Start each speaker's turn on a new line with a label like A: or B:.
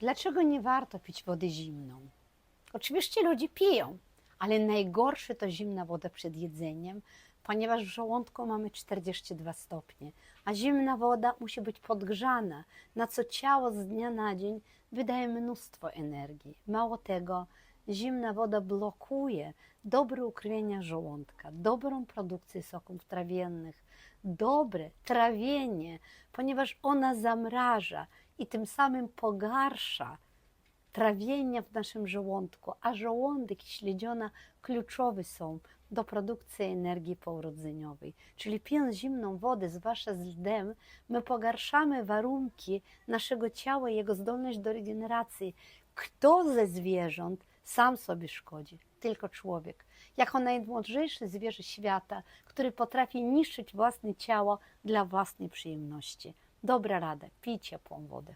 A: Dlaczego nie warto pić wody zimną? Oczywiście ludzie piją, ale najgorsze to zimna woda przed jedzeniem, ponieważ w żołądku mamy 42 stopnie, a zimna woda musi być podgrzana, na co ciało z dnia na dzień wydaje mnóstwo energii. Mało tego, zimna woda blokuje dobre ukrwienie żołądka, dobrą produkcję soków trawiennych, dobre trawienie, ponieważ ona zamraża i tym samym pogarsza trawienia w naszym żołądku, a żołądek i śledziona kluczowe są do produkcji energii pourodzeniowej. Czyli pijąc zimną wodę, zwłaszcza z ldem, my pogarszamy warunki naszego ciała i jego zdolność do regeneracji. Kto ze zwierząt sam sobie szkodzi? Tylko człowiek. Jako najmądrzejsze zwierzę świata, który potrafi niszczyć własne ciało dla własnej przyjemności. Dobra rada, pij ciepłą wodę.